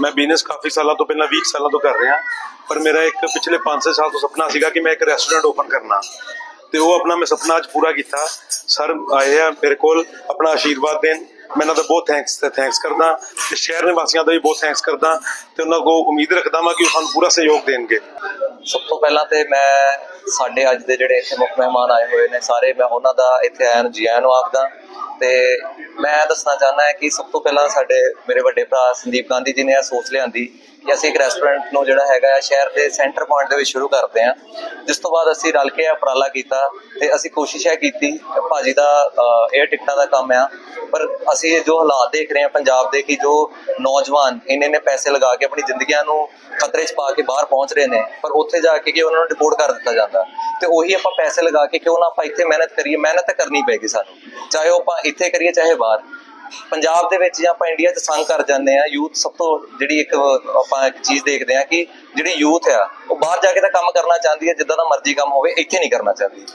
ਮੈਂ ਬਿਜ਼ਨਸ ਕਾਫੀ ਸਾਲਾਂ ਤੋਂ ਪਹਿਲਾਂ 20 ਸਾਲਾਂ ਤੋਂ ਕਰ ਰਿਹਾ, ਪਰ ਮੇਰਾ ਇੱਕ ਪਿਛਲੇ 5-6 ਸਾਲ ਤੋਂ ਸੁਪਨਾ ਸੀਗਾ ਕਿ ਮੈਂ ਇੱਕ ਰੈਸਟੋਰੈਂਟ ਓਪਨ ਕਰਨਾ। ਤੇ ਉਹ ਆਪਣਾ ਮੈਂ ਸੁਪਨਾ ਅੱਜ ਪੂਰਾ ਕੀਤਾ। ਸਰ ਆਏ ਆ ਮੇਰੇ ਕੋਲ ਆਪਣਾ ਆਸ਼ੀਰਵਾਦ ਦੇਣ। ਮੈਂ ਇਹਨਾਂ ਦਾ ਬਹੁਤ ਥੈਂਕਸ ਥੈਂਕਸ ਕਰਦਾ। ਤੇ ਸ਼ਹਿਰ ਨਿਵਾਸੀਆਂ ਦਾ ਵੀ ਬਹੁਤ ਥੈਂਕਸ ਕਰਦਾ। ਤੇ ਉਹਨਾਂ ਕੋ ਉਮੀਦ ਰੱਖਦਾ ਹਾਂ ਕਿ ਉਹ ਸਾਨੂੰ ਪੂਰਾ ਸਹਿਯੋਗ ਦੇਣਗੇ। ਸਭ ਤੋਂ ਪਹਿਲਾਂ ਤੇ ਮੈਂ ਸਾਡੇ ਅੱਜ ਦੇ ਜਿਹੜੇ ਇੱਥੇ ਮੁੱਖ ਮਹਿਮਾਨ ਆਏ ਹੋਏ ਨੇ, ਸਾਰੇ ਮੈਂ ਉਹਨਾਂ ਦਾ ਇੱਥੇ ਆਇਆਂ ਨੂੰ ਜੀ ਆਇਆਂ ਨੂੰ ਆਖਦਾ। ਤੇ ਮੈਂ ਦੱਸਣਾ ਚਾਹੁੰਦਾ ਹਾਂ ਕਿ ਸਭ ਤੋਂ ਪਹਿਲਾਂ ਸਾਡੇ ਮੇਰੇ ਵੱਡੇ ਭਰਾ ਸੰਦੀਪ ਗਾਂਧੀ ਜੀ ਨੇ ਇਹ ਸੋਚ ਲਿਆਂਦੀ ਕਿ ਅਸੀਂ ਇੱਕ ਰੈਸਟੋਰੈਂਟ ਨੂੰ ਜਿਹੜਾ ਹੈਗਾ ਆ ਸ਼ਹਿਰ ਦੇ ਸੈਂਟਰ ਪੁਆਇੰਟ ਦੇ ਵਿੱਚ ਸ਼ੁਰੂ ਕਰਦੇ ਹਾਂ। ਜਿਸ ਤੋਂ ਬਾਅਦ ਅਸੀਂ ਰਲ ਕੇ ਉਪਰਾਲਾ ਕੀਤਾ ਤੇ ਅਸੀਂ ਕੋਸ਼ਿਸ਼ ਇਹ ਕੀਤੀ ਭਾਜੀ ਦਾ 에ਅਰ ਟਿਕਟਾਂ ਦਾ ਕੰਮ ਆ। ਪਰ ਅਸੀਂ ਜੋ ਹਾਲਾਤ ਦੇਖ ਰਹੇ ਹਾਂ ਪੰਜਾਬ ਦੇ ਕਿ ਜੋ ਨੌਜਵਾਨ ਇੰਨੇ ਨੇ ਪੈਸੇ ਲਗਾ ਕੇ ਆਪਣੀ ਜ਼ਿੰਦਗੀਆਂ ਨੂੰ ਖਤਰੇ 'ਚ ਪਾ ਕੇ ਬਾਹਰ ਪਹੁੰਚ ਰਹੇ ਨੇ, ਪਰ ਉੱਥੇ ਜਾ ਕੇ ਕਿ ਉਹਨਾਂ ਨੂੰ ਡਿਪੋਰਟ ਕਰ ਦਿੱਤਾ ਜਾਂਦਾ। ਤੇ ਉਹੀ ਆਪਾਂ ਪੈਸੇ ਲਗਾ ਕੇ ਕਿਉਂ ਨਾ ਆਪਾਂ ਇੱਥੇ ਮਿਹਨਤ ਕਰੀਏ, ਮਿਹਨਤ ਕਰਨੀ ਪੈਗੀ ਸਾਨੂੰ। ਚਾਹੇ ਉਹ ਆਪਾਂ ਇੱਥੇ ਕਰੀਏ ਚਾਹੇ ਬਾਹਰ। ਪੰਜਾਬ ਦੇ ਵਿੱਚ ਜਾਂ ਆਪਾਂ ਇੰਡੀਆ 'ਚ ਸੰਗ ਕਰ ਜਾਂਦੇ ਆ ਯੂਥ ਸਭ ਤੋਂ ਜਿਹੜੀ ਇੱਕ ਆਪਾਂ ਇੱਕ ਚੀਜ਼ ਦੇਖਦੇ ਆ ਕਿ ਜਿਹੜੀ ਯੂਥ ਆ, ਉਹ ਬਾਹਰ ਜਾ ਕੇ ਤਾਂ ਕੰਮ ਕਰਨਾ ਚਾਹੁੰਦੀ ਹੈ, ਜਿੱਦਾਂ ਦਾ ਮਰਜ਼ੀ ਕੰਮ ਹੋਵੇ, ਇੱਥੇ ਨਹੀਂ ਕਰਨਾ ਚਾਹੁੰਦੀ।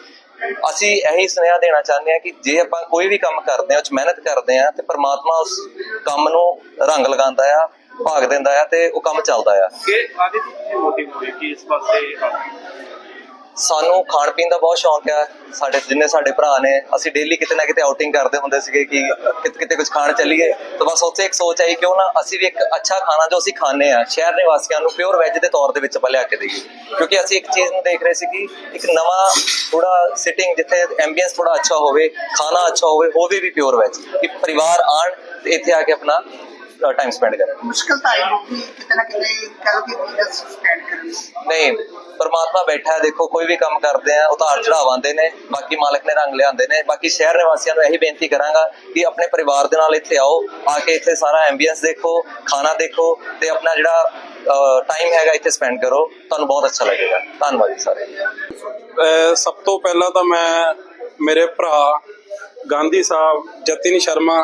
ਅਸੀਂ ਇਹੀ ਸੁਨੇਹਾ ਦੇਣਾ ਚਾਹੁੰਦੇ ਆ ਕਿ ਜੇ ਆਪਾਂ ਕੋਈ ਵੀ ਕੰਮ ਕਰਦੇ ਆ ਉਹ ਮਿਹਨਤ ਕਰਦੇ ਆ ਤੇ ਪਰਮਾਤਮਾ ਉਸ ਕੰਮ ਨੂੰ ਰੰਗ ਲਗਾਉਂਦਾ ਆ, ਭਾਗ ਦਿੰਦਾ ਆ, ਤੇ ਉਹ ਕੰਮ ਚੱਲਦਾ ਆ। ਕਿ ਆਦੇ ਤੁਸੀਂ ਮੋਟਿਵ ਹੋਏ ਕਿ ਇਸ ਪਾਸੇ ਸਾਨੂੰ ਖਾਣ ਪੀਣ ਦਾ ਬਹੁਤ ਸ਼ੌਂਕ ਹੈ। ਸਾਡੇ ਜਿੰਨੇ ਸਾਡੇ ਭਰਾ ਨੇ, ਅਸੀਂ ਡੇਲੀ ਕਿਤੇ ਨਾ ਕਿਤੇ ਆਊਟਿੰਗ ਕਰਦੇ ਹੁੰਦੇ ਸੀਗੇ ਕਿ ਕਿਤੇ ਕਿਤੇ ਕੁਝ ਖਾਣ ਚੱਲੀਏ। ਤਾਂ ਬਸ ਉੱਥੇ ਇੱਕ ਸੋਚ ਆਈ ਕਿਉਂ ਨਾ ਅਸੀਂ ਵੀ ਇੱਕ ਅੱਛਾ ਖਾਣਾ ਜੋ ਅਸੀਂ ਖਾਂਦੇ ਆ ਸ਼ਹਿਰ ਨਿਵਾਸੀਆਂ ਨੂੰ ਪਿਓਰ ਵੈਜ ਦੇ ਤੌਰ ਦੇ ਵਿੱਚ ਆਪਾਂ ਲਿਆ ਕੇ ਦੇਈਏ। ਕਿਉਂਕਿ ਅਸੀਂ ਇੱਕ ਚੀਜ਼ ਨੂੰ ਦੇਖ ਰਹੇ ਸੀ ਕਿ ਇੱਕ ਨਵਾਂ ਥੋੜਾ ਸਿਟਿੰਗ ਜਿੱਥੇ ਐਂਬੀਐਂਸ ਥੋੜਾ ਅੱਛਾ ਹੋਵੇ, ਖਾਣਾ ਅੱਛਾ ਹੋਵੇ ਹੋਵੇ ਵੀ ਪਿਓਰ ਵੈਜ ਕਿ ਪਰਿਵਾਰ ਆਣ ਤੇ ਇੱਥੇ ਆ ਕੇ ਆਪਣਾ ਟਾਈਮ ਸਪੈਂਡ ਕਰਨ ਮੁਸ਼ਕਲ ਤਾਂ ਆਈ ਹੋਊਗੀ ਕਿਤੇ ਨਾ ਕਿਤੇ ਕਹੋ ਕਿ ਬਿਜ਼ਨਸ ਸਟੈਂਡ ਕਰਨ। ਨਹੀਂ ਪਰਮਾਤਮਾ ਬੈਠਾ ਹੈ ਦੇਖੋ ਕੋਈ ਵੀ ਕੰਮ ਕਰਦੇ ਆ ਉਤਾਰ ਚੜਾਵ ਆਉਂਦੇ ਨੇ ਬਾਕੀ ਮਾਲਕ ਨੇ ਰੰਗ ਲਿਆਂਦੇ ਨੇ ਬਾਕੀ ਸ਼ਹਿਰ ਨਿਵਾਸੀਆਂ ਨੂੰ ਇਹੀ ਬੇਨਤੀ ਕਰਾਂਗਾ ਕਿ ਆਪਣੇ ਪਰਿਵਾਰ ਦੇ ਨਾਲ ਇੱਥੇ ਆਓ ਆ ਕੇ ਇੱਥੇ ਸਾਰਾ ਐਂਬੀਐਂਸ ਦੇਖੋ ਖਾਣਾ ਦੇਖੋ ਤੇ ਆਪਣਾ ਜਿਹੜਾ ਟਾਈਮ ਹੈਗਾ ਇੱਥੇ ਸਪੈਂਡ ਕਰੋ। ਤੁਹਾਨੂੰ ਬਹੁਤ ਅੱਛਾ ਲੱਗੇਗਾ। ਧੰਨਵਾਦ ਜੀ ਸਾਰੇ। ਸਭ ਤੋਂ ਪਹਿਲਾਂ ਤਾਂ ਮੈਂ ਮੇਰੇ ਭਰਾ ਗਾਂਧੀ ਸਾਹਿਬ ਜਤਿਨ ਸ਼ਰਮਾ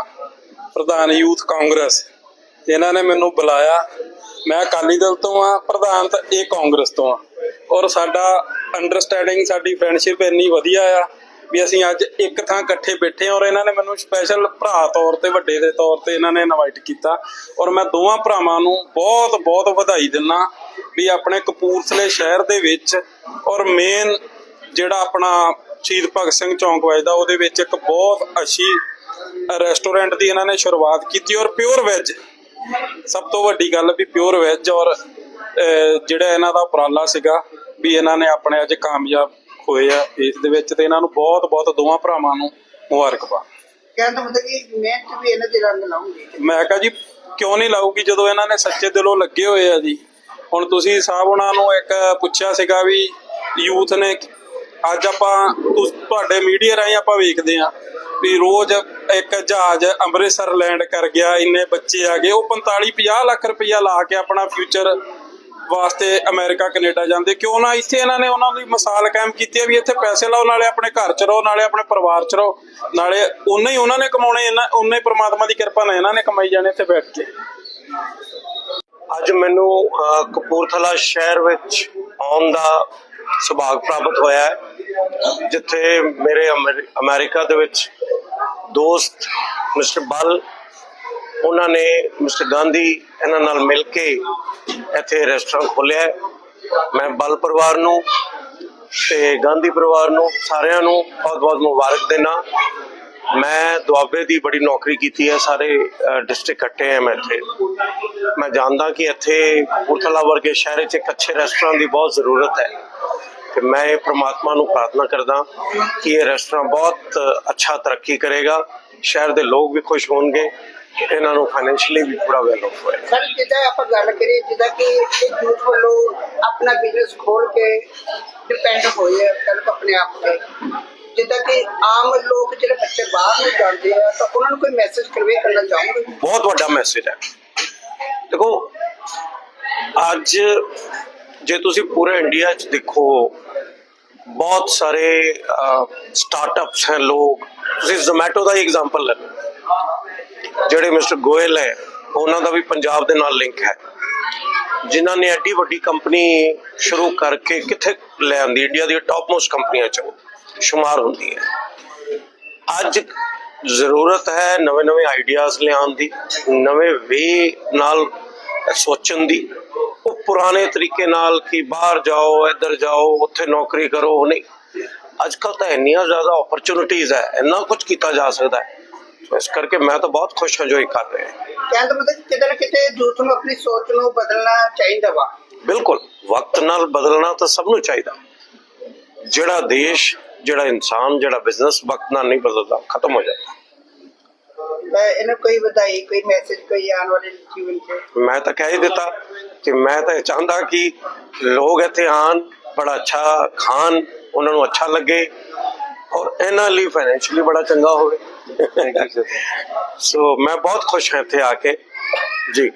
ਪ੍ਰਧਾਨ ਯੂਥ ਕਾਂਗਰਸ। ਇਹਨਾਂ ਨੇ ਮੈਨੂੰ ਬੁਲਾਇਆ, ਮੈਂ ਅਕਾਲੀ ਦਲ ਤੋਂ ਆ ਪ੍ਰਧਾਨ ਤਾਂ ਇਹ ਕਾਂਗਰਸ ਤੋਂ ਆ ਔਰ ਸਾਡਾ ਅੰਡਰਸਟੈਂਡਿੰਗ ਸਾਡੀ ਫਰੈਂਡਸ਼ਿਪ ਇੰਨੀ ਵਧੀਆ ਆ ਵੀ ਅਸੀਂ ਅੱਜ ਇੱਕ ਥਾਂ ਇਕੱਠੇ ਬੈਠੇ ਹਾਂ ਔਰ ਇਹਨਾਂ ਨੇ ਮੈਨੂੰ ਸਪੈਸ਼ਲ ਭਰਾ ਤੌਰ ਤੇ, ਵੱਡੇ ਦੇ ਤੌਰ ਤੇ ਇਹਨਾਂ ਨੇ ਇਨਵਾਈਟ ਕੀਤਾ। ਔਰ ਮੈਂ ਦੋਵਾਂ ਭਰਾਵਾਂ ਨੂੰ ਬਹੁਤ ਬਹੁਤ ਵਧਾਈ ਦਿੰਦਾ ਵੀ ਆਪਣੇ ਕਪੂਰਥਲੇ ਸ਼ਹਿਰ ਦੇ ਵਿੱਚ ਔਰ ਮੇਨ ਜਿਹੜਾ ਆਪਣਾ ਸ਼ਹੀਦ ਭਗਤ ਸਿੰਘ ਚੌਂਕ ਵੱਜਦਾ, ਉਹਦੇ ਵਿੱਚ ਇੱਕ ਬਹੁਤ ਅੱਛੀ ਰੈਸਟੋਰੈਂਟ ਦੀ ਇਹਨਾਂ ਨੇ ਸ਼ੁਰੂਆਤ ਕੀਤੀ ਔਰ ਪਿਓਰ ਵੈਜ ਸਭ ਤੋਂ ਵੱਡੀ ਗੱਲ ਵੀ ਪਿਓਰ ਵੈਜ ਔਰ ਜਿਹੜਾ ਇਹਨਾਂ ਦਾ ਉਪਰਾਲਾ ਸੀਗਾ ਵੀ ਇਹਨਾਂ ਨੇ ਆਪਣੇ ਅੱਜ ਕਾਮਯਾਬ ਹੋਏ ਆ ਇਸ ਦੇ ਵਿੱਚ ਤੇ ਇਹਨਾਂ ਨੂੰ ਬਹੁਤ ਬਹੁਤ ਦੋਵਾਂ ਭਰਾਵਾਂ ਨੂੰ ਮੁਬਾਰਕਬਾਦ। ਕਹਿਣ ਦਾ ਮਤਲਬ ਕਿ ਮਿਹਨਤ ਵੀ ਇਹਨਾਂ ਦੇ ਰੰਗ ਲਾਉਂਗੇ ਮੈਂ ਕਹਾਂ ਜੀ ਕਿਉਂ ਨਹੀਂ ਲਾਊਗੀ? ਜਦੋਂ ਇਹਨਾਂ ਨੇ ਸੱਚੇ ਦਿਲੋਂ ਲੱਗੇ ਹੋਏ ਆ ਜੀ ਹੁਣ ਤੁਸੀਂ ਸਾਹਿਬ ਉਹਨਾਂ ਨੂੰ ਇੱਕ ਪੁੱਛਿਆ ਸੀਗਾ ਵੀ ਯੂਥ ਨੇ ਅੱਜ ਆਪਾਂ ਤੁਹਾਡੇ ਮੀਡੀਆ ਰਾਹੀਂ ਆਪਾਂ ਵੇਖਦੇ ਆ ਵੀ ਰੋਜ਼ ਇੱਕ ਜਹਾਜ਼ ਅੰਮ੍ਰਿਤਸਰ ਲੈਂਡ ਕਰ ਗਿਆ ਇੰਨੇ ਬੱਚੇ ਆ ਗਏ। ਉਹ 45 50 ਲੱਖ ਰੁਪਈਆ ਲਾ ਕੇ ਆਪਣਾ ਫਿਊਚਰ ਵਾਸਤੇ ਅਮਰੀਕਾ ਕੈਨੇਡਾ ਜਾਂਦੇ। ਕਿਉਂ ਨਾ ਇੱਥੇ ਇਹਨਾਂ ਨੇ ਉਹਨਾਂ ਦੀ ਮਿਸਾਲ ਕਾਇਮ ਕੀਤੀ ਹੈ ਵੀ ਇੱਥੇ ਪੈਸੇ ਲਾਓ ਨਾਲੇ ਆਪਣੇ ਘਰ ਚ ਰਹੋ ਨਾਲੇ ਆਪਣੇ ਪਰਿਵਾਰ ਚ ਰਹੋ। ਨਾਲੇ ਉਨੇ ਹੀ ਉਹਨਾਂ ਨੇ ਕਮਾਉਣੇ ਇਹਨਾਂ ਉਨੇ ਪ੍ਰਮਾਤਮਾ ਦੀ ਕਿਰਪਾ ਨਾਲ ਇਹਨਾਂ ਨੇ ਕਮਾਈ ਜਾਣੇ ਇੱਥੇ ਬੈਠ ਕੇ। ਅੱਜ ਮੈਨੂੰ ਅਹ, ਕਪੂਰਥਲਾ ਸ਼ਹਿਰ ਵਿੱਚ ਆਉਣ ਦਾ ਸੁਭਾਗ ਪ੍ਰਾਪਤ ਹੋਇਆ ਹੈ ਜਿੱਥੇ ਮੇਰੇ ਅਮਰੀ- ਅਮਰੀਕਾ ਦੇ ਵਿੱਚ ਦੋਸਤ ਮਿਸਟਰ ਬਲ, ਉਹਨਾਂ ਨੇ ਮਿਸਟਰ ਗਾਂਧੀ ਇਹਨਾਂ ਨਾਲ ਮਿਲ ਕੇ ਇੱਥੇ ਰੈਸਟੋਰੈਂਟ ਖੋਲ੍ਹਿਆ ਮੈਂ ਬਲ ਪਰਿਵਾਰ ਨੂੰ ਤੇ ਗਾਂਧੀ ਪਰਿਵਾਰ ਨੂੰ, ਸਾਰਿਆਂ ਨੂੰ ਬਹੁਤ ਬਹੁਤ ਮੁਬਾਰਕ ਦੇਣਾ ਮੈਂ ਦੁਆਬੇ ਦੀ ਬੜੀ ਨੌਕਰੀ ਕੀਤੀ ਹੈ, ਸਾਰੇ ਡਿਸਟ੍ਰਿਕਟ ਇਕੱਠੇ ਹੈ ਮੈਂ ਇੱਥੇ। ਮੈਂ ਜਾਣਦਾ ਕਿ ਇੱਥੇ ਕਪੂਰਥਲਾ ਵਰਗੇ ਸ਼ਹਿਰ 'ਚ ਇੱਕ ਅੱਛੇ ਰੈਸਟੋਰੈਂਟ ਦੀ ਬਹੁਤ ਜ਼ਰੂਰਤ ਹੈ। ਤੇ ਮੈਂ ਇਹ ਪ੍ਰਮਾਤਮਾ ਨੂੰ ਪ੍ਰਾਰਥਨਾ ਕਰਦਾ ਕਿ ਇਹ ਰੈਸਟੋਰੈਂਟ ਬਹੁਤ ਅੱਛਾ ਤਰੱਕੀ ਕਰੇਗਾ। ਸ਼ਹਿਰ ਦੇ ਲੋਕ ਵੀ ਖੁਸ਼ ਹੋਣਗੇ ਇਹਨਾਂ ਨੂੰ ਫਾਈਨੈਂਸ਼ੀਅਲੀ ਵੀ ਪੂਰਾ ਵੈਲ ਆਫ ਹੋਏਗਾ। ਸਰ ਜਿੱਦਾਂ ਆਪਾਂ ਗੱਲ ਕਰੀਏ ਜਿੱਦਾਂ ਕਿ ਇਹ ਯੂਥ ਵੱਲੋਂ ਆਪਣਾ ਬਿਜ਼ਨਸ ਖੋਲ ਕੇ ਡਿਪੈਂਡ ਹੋਏ ਆ ਕੱਲ ਆਪਣੇ ਆਪ ਤੇ। ਜਿੱਦਾਂ ਕਿ ਆਮ ਲੋਕ ਜਿਹੜੇ ਬੱਚੇ ਬਾਹਰ ਨੂੰ ਜਾਂਦੇ ਆ ਤਾਂ ਉਹਨਾਂ ਨੂੰ ਕੋਈ ਮੈਸੇਜ ਕਨਵੇ ਕਰਨਾ ਚਾਹੋਗੇ? ਬਹੁਤ ਵੱਡਾ ਮੈਸੇਜ ਹੈ। ਦੇਖੋ ਅੱਜ ਜੇ ਤੁਸੀਂ ਪੂਰੇ ਇੰਡੀਆ 'ਚ ਦੇਖੋ, ਬਹੁਤ ਸਾਰੇ ਸਟਾਰਟਅਪਸ ਹੈ ਲੋਕ। ਤੁਸੀਂ ਜ਼ੋਮੈਟੋ ਦਾ ਹੀ ਐਗਜ਼ਾਮਪਲ ਲੈ ਲਓ। ਜਿਹੜੇ ਮਿਸਟਰ ਗੋਇਲ ਹੈ, ਉਹਨਾਂ ਦਾ ਵੀ ਪੰਜਾਬ ਦੇ ਨਾਲ ਲਿੰਕ ਹੈ। ਜਿਨ੍ਹਾਂ ਨੇ ਐਡੀ ਵੱਡੀ ਕੰਪਨੀ ਸ਼ੁਰੂ ਕਰਕੇ ਕਿੱਥੇ ਲੈ ਆਂਦੀ ਇੰਡੀਆ ਦੀ ਟੌਪ ਮੋਸਟ ਕੰਪਨੀਆਂ 'ਚ ਸ਼ੁਮਾਰ ਹੁੰਦੀ ਹੈ। ਅੱਜ ਜ਼ਰੂਰਤ ਹੈ ਨਵੇਂ ਨਵੇਂ ਆਈਡੀਆਜ਼ ਲਿਆਉਣ ਦੀ, ਨਵੇਂ ਵੇ ਨਾਲ ਸੋਚਣ ਦੀ। ਪੁਰਾਣੇ ਤਰੀਕੇ ਨਾਲ ਕਿ ਬਾਹਰ ਜਾਓ ਇੱਧਰ ਜਾਓ ਉੱਥੇ ਨੌਕਰੀ ਕਰੋ ਨਹੀਂ। ਅੱਜ ਕੱਲ ਤਾਂ ਇੰਨੀਆਂ ਜ਼ਿਆਦਾ ਓਪਰਚੁਨਿਟੀਜ਼ ਹੈ ਇੰਨਾ ਕੁਝ ਕੀਤਾ ਜਾ ਸਕਦਾ ਹੈ। ਇਸ ਕਰਕੇ ਮੈਂ ਤਾਂ ਬਹੁਤ ਖੁਸ਼ ਹਾਂ ਜੋ ਇਹ ਕਰ ਰਹੇ ਹਾਂ। ਕਹਿਣ ਦਾ ਮਤਲਬ ਕਿਤੇ ਨਾ ਕਿਤੇ ਯੂਥ ਨੂੰ ਆਪਣੀ ਸੋਚ ਨੂੰ ਬਦਲਣਾ ਚਾਹੀਦਾ ਵਾ। ਬਿਲਕੁਲ ਵਕਤ ਨਾਲ ਬਦਲਣਾ ਤਾਂ ਸਭ ਨੂੰ ਚਾਹੀਦਾ। ਜਿਹੜਾ ਦੇਸ਼ ਜਿਹੜਾ ਇਨਸਾਨ ਜਿਹੜਾ ਬਿਜ਼ਨਸ ਵਕਤ ਨਾਲ ਨਹੀਂ ਬਦਲਦਾ ਖਤਮ ਹੋ ਜਾਂਦਾ। ਤਾਂ ਇਹਨੂੰ ਕੋਈ ਵਧਾਈ ਕੋਈ ਮੈਸੇਜ ਕੋਈ ਆਉਣ ਵਾਲੇ ਜੀਵਨ 'ਚ? ਮੈਂ ਤਾਂ ਕਹਿ ਹੀ ਦਿੱਤਾ ਕਿ ਮੈਂ ਤਾਂ ਚਾਹੁੰਦਾ ਕਿ ਲੋਕ ਇੱਥੇ ਆਣ ਬੜਾ ਅੱਛਾ ਖਾਣ ਉਹਨਾਂ ਨੂੰ ਅੱਛਾ ਲੱਗੇ ਔਰ ਇਹਨਾਂ ਲਈ ਫਾਈਨੈਂਸ਼ੀਅਲੀ ਬੜਾ ਚੰਗਾ ਹੋਵੇ। ਸੋ ਮੈਂ ਬਹੁਤ ਖੁਸ਼ ਹਾਂ ਇੱਥੇ ਆ ਕੇ। ਜੀ।